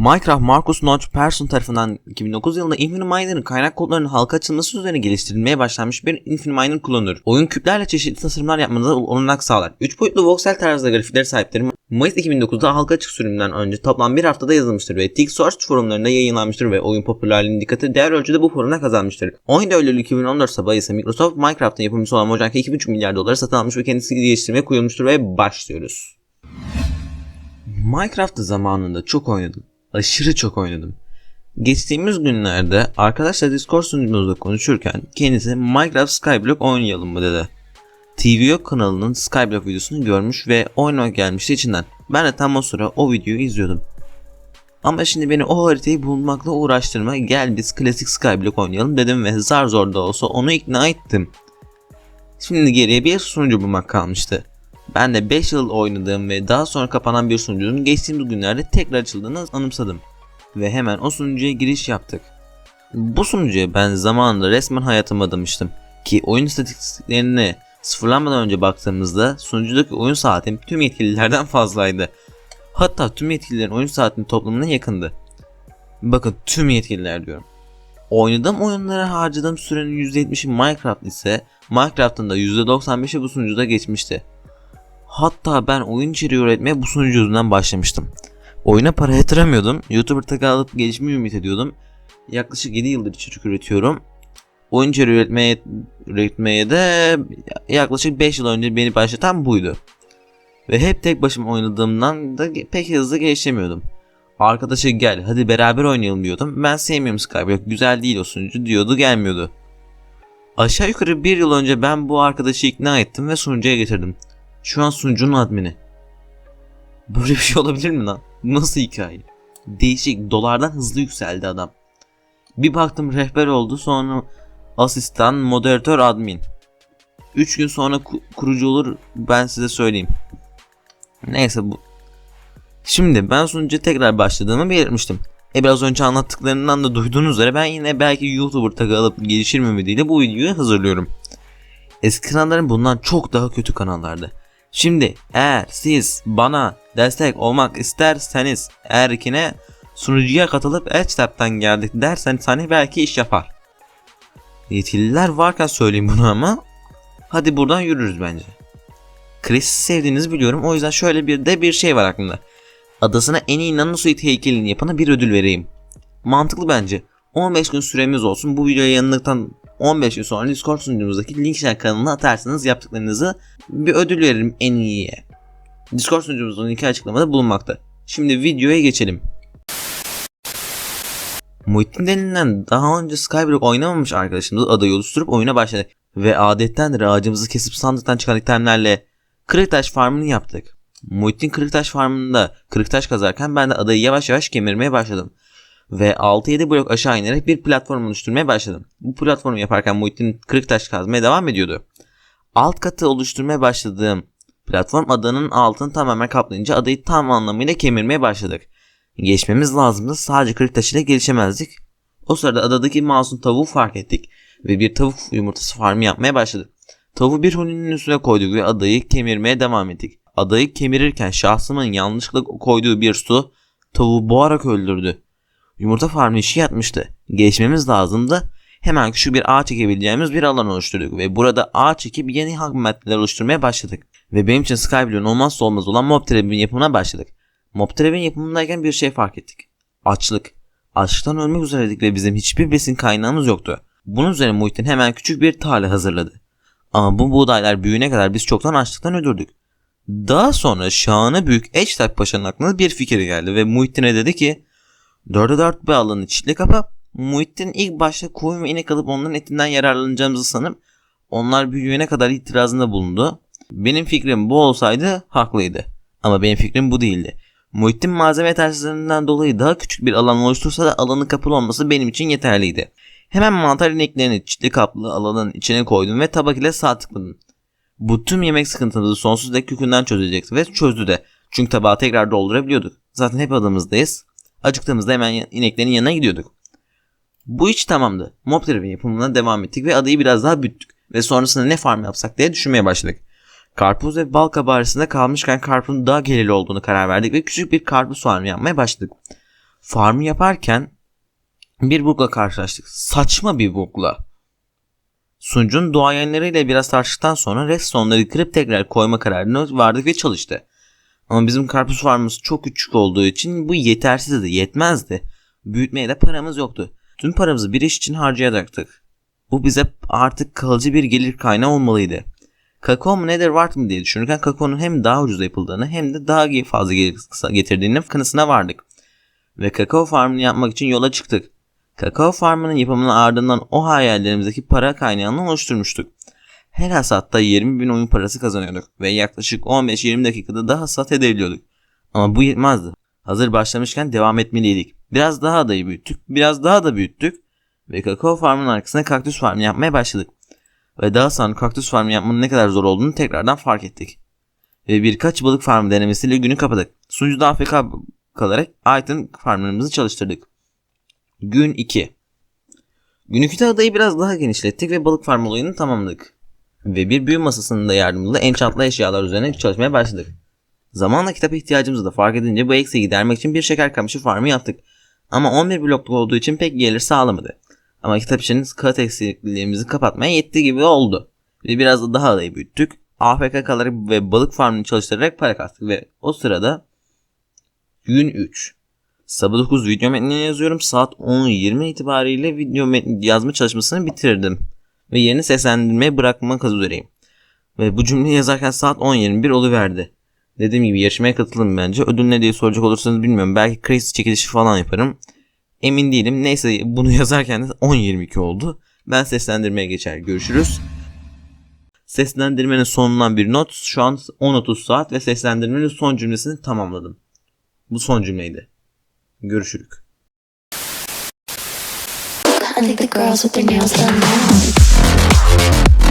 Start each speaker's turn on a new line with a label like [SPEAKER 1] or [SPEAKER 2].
[SPEAKER 1] Minecraft Marcus Notch Persson tarafından 2009 yılında Infiniminer'ın kaynak kodlarının halka açılması üzerine geliştirilmeye başlanmış bir Infiniminer klonudur. Oyun küplerle çeşitli tasarımlar yapmanıza olanak sağlar. 3 boyutlu voxel tarzda grafikleri sahiptir. Mayıs 2009'da halka açık sürümünden önce toplam bir haftada yazılmıştır ve Tick Source forumlarında yayınlanmıştır ve oyun popülerliğinin dikkati değer ölçüde bu forumda kazanmıştır. 17 Eylül 2014 sabahı ise Microsoft Minecraft'ın yapımcısı olan Mojang'a 2,5 milyar dolara satın almış ve kendisi geliştirmeye koyulmuştur ve başlıyoruz. Minecraft'ı zamanında çok oynadım. Aşırı çok oynadım. Geçtiğimiz günlerde arkadaşlar Discord sunucumuzda konuşurken kendisi Minecraft Skyblock oynayalım mı dedi. TVO kanalının Skyblock videosunu görmüş ve oynamak gelmişti içinden. Ben de tam o sıra o videoyu izliyordum. Ama şimdi beni o haritayı bulmakla uğraştırma gel biz klasik Skyblock oynayalım dedim ve zar zor da olsa onu ikna ettim. Şimdi geriye bir sunucu bulmak kalmıştı. Ben de 5 yıl oynadığım ve daha sonra kapanan bir sunucunun geçtiğimiz günlerde tekrar açıldığını anımsadım. Ve hemen o sunucuya giriş yaptık. Bu sunucuya ben zamanında resmen hayatımı adamıştım. Ki oyun istatistiklerine sıfırlanmadan önce baktığımızda sunucudaki oyun saatim tüm yetkililerden fazlaydı. Hatta tüm yetkililerin oyun saatinin toplamına yakındı. Bakın tüm yetkililer diyorum. Oynadığım oyunlara harcadığım sürenin %70'i Minecraft ise Minecraft'ın da %95'i bu sunucuda geçmişti. Hatta ben oyun içeriği üretmeye bu sunucu yüzünden başlamıştım. Oyuna para yatıramıyordum. YouTuber tag alıp gelişmeyi ümit ediyordum. Yaklaşık 7 yıldır içerik üretiyorum. Oyun içeriği üretmeye, üretmeye de yaklaşık 5 yıl önce beni başlatan buydu. Ve hep tek başıma oynadığımdan da pek hızlı gelişemiyordum. Arkadaşı gel hadi beraber oynayalım diyordum. Ben sevmiyorum Skyblock güzel değil o sunucu diyordu gelmiyordu. Aşağı yukarı bir yıl önce ben bu arkadaşı ikna ettim ve sunucuya getirdim. Şu an sunucunun admini. Böyle bir şey olabilir mi lan? Nasıl hikaye? Değişik dolardan hızlı yükseldi adam. Bir baktım rehber oldu sonra asistan, moderatör, admin. 3 gün sonra ku- kurucu olur ben size söyleyeyim. Neyse bu. Şimdi ben sunucuya tekrar başladığımı belirtmiştim. E biraz önce anlattıklarından da duyduğunuz üzere ben yine belki YouTuber tagı alıp gelişir mi ümidiyle bu videoyu hazırlıyorum. Eski kanalların bundan çok daha kötü kanallardı. Şimdi eğer siz bana destek olmak isterseniz erkine sunucuya katılıp Edgetab'dan geldik derseniz hani belki iş yapar. Yetkililer varken söyleyeyim bunu ama hadi buradan yürürüz bence. Chris'i sevdiğinizi biliyorum o yüzden şöyle bir de bir şey var aklımda. Adasına en iyi nanosuit heykelini yapana bir ödül vereyim. Mantıklı bence. 15 gün süremiz olsun. Bu videoya yanıldıktan 15 gün sonra Discord sunucumuzdaki Linkshare kanalına atarsanız yaptıklarınızı bir ödül veririm en iyiye. Discord sunucumuzun linki açıklamada bulunmakta. Şimdi videoya geçelim. Muhittin denilen daha önce Skyblock oynamamış arkadaşımız adayı oluşturup oyuna başladık. Ve adettendir ağacımızı kesip sandıktan çıkan itemlerle Kırıktaş farmını yaptık. Muhittin Kırıktaş farmında Kırıktaş kazarken ben de adayı yavaş yavaş kemirmeye başladım. Ve 6-7 blok aşağı inerek bir platform oluşturmaya başladım. Bu platformu yaparken Muhittin Kırıktaş kazmaya devam ediyordu. Alt katı oluşturmaya başladığım platform adanın altını tamamen kaplayınca adayı tam anlamıyla kemirmeye başladık. Geçmemiz lazımdı sadece Kırıktaş ile gelişemezdik. O sırada adadaki masum tavuğu fark ettik ve bir tavuk yumurtası farmı yapmaya başladık. Tavuğu bir huninin üstüne koyduk ve adayı kemirmeye devam ettik. Adayı kemirirken şahsımın yanlışlıkla koyduğu bir su tavuğu boğarak öldürdü. Yumurta farmı işi yatmıştı. Geçmemiz lazımdı. Hemen küçük bir ağ çekebileceğimiz bir alan oluşturduk ve burada ağ çekip yeni ham maddeler oluşturmaya başladık. Ve benim için Skyblock'un olmazsa olmaz olan Mob Trap'in yapımına başladık. Mob Trap'in yapımındayken bir şey fark ettik. Açlık. Açlıktan ölmek üzereydik ve bizim hiçbir besin kaynağımız yoktu. Bunun üzerine Muhittin hemen küçük bir tarla hazırladı. Ama bu buğdaylar büyüyene kadar biz çoktan açlıktan öldürdük. Daha sonra şahane büyük Eçtak Paşa'nın aklına bir fikir geldi ve Muhittin'e dedi ki Dörde dört bir alanı çitli kapa. Muhittin ilk başta koyun ve inek alıp onların etinden yararlanacağımızı sanıp onlar büyüyene kadar itirazında bulundu. Benim fikrim bu olsaydı haklıydı. Ama benim fikrim bu değildi. Muhittin malzeme yetersizliğinden dolayı daha küçük bir alan oluştursa da alanın kapalı olması benim için yeterliydi. Hemen mantar ineklerini çitli kaplı alanın içine koydum ve tabak ile sağ tıkladım. Bu tüm yemek sıkıntımızı sonsuz dek kökünden çözecekti ve çözdü de. Çünkü tabağı tekrar doldurabiliyorduk. Zaten hep adamızdayız. Acıktığımızda hemen ineklerin yanına gidiyorduk. Bu iş tamamdı. Mob Trap'in yapımına devam ettik ve adayı biraz daha büyüttük. Ve sonrasında ne farm yapsak diye düşünmeye başladık. Karpuz ve bal kabağı arasında kalmışken karpuzun daha gelirli olduğunu karar verdik ve küçük bir karpuz farmı yapmaya başladık. Farmı yaparken bir bug'la karşılaştık. Saçma bir bug'la. Sunucunun duayenleriyle biraz tartıştıktan sonra redstone'ları kırıp tekrar koyma kararına vardık ve çalıştı. Ama bizim karpuz farmımız çok küçük olduğu için bu yetersizdi, yetmezdi. Büyütmeye de paramız yoktu. Tüm paramızı bir iş için harcayacaktık. Bu bize artık kalıcı bir gelir kaynağı olmalıydı. Kakao mu nedir var mı diye düşünürken kakaonun hem daha ucuz yapıldığını hem de daha fazla gelir getirdiğinin kanısına vardık. Ve kakao farmını yapmak için yola çıktık. Kakao farmının yapımının ardından o hayallerimizdeki para kaynağını oluşturmuştuk. Her hasatta 20 bin oyun parası kazanıyorduk ve yaklaşık 15-20 dakikada da hasat edebiliyorduk. Ama bu yetmezdi. Hazır başlamışken devam etmeliydik. Biraz daha da büyüttük, biraz daha da büyüttük ve kakao farmının arkasına kaktüs farmı yapmaya başladık. Ve daha sonra kaktüs farmı yapmanın ne kadar zor olduğunu tekrardan fark ettik. Ve birkaç balık farmı denemesiyle günü kapadık. Sunucuda AFK kalarak item farmlarımızı çalıştırdık. Gün 2 Gün 2'de adayı biraz daha genişlettik ve balık farm olayını tamamladık. Ve bir büyü masasının da yardımıyla enchantlı eşyalar üzerine çalışmaya başladık. Zamanla kitap ihtiyacımızı da fark edince bu eksiği gidermek için bir şeker kamışı farmı yaptık. Ama 11 blokluk olduğu için pek gelir sağlamadı. Ama kitap için kağıt eksikliğimizi kapatmaya yetti gibi oldu. Ve biraz da daha adayı büyüttük. AFK ve balık farmını çalıştırarak para kastık ve o sırada gün 3. Sabah 9 video metnini yazıyorum. Saat 10.20 itibariyle video metni yazma çalışmasını bitirdim. Ve yerini seslendirmeye bırakmak üzereyim. Ve bu cümleyi yazarken saat 10.21 oluverdi. Dediğim gibi yarışmaya katıldım bence. Ödül ne diye soracak olursanız bilmiyorum. Belki kriz çekilişi falan yaparım. Emin değilim. Neyse bunu yazarken de 10.22 oldu. Ben seslendirmeye geçer. Görüşürüz. Seslendirmenin sonundan bir not. Şu an 10.30 saat ve seslendirmenin son cümlesini tamamladım. Bu son cümleydi. Görüşürük.
[SPEAKER 2] I think the girls with their nails done now. Thank you.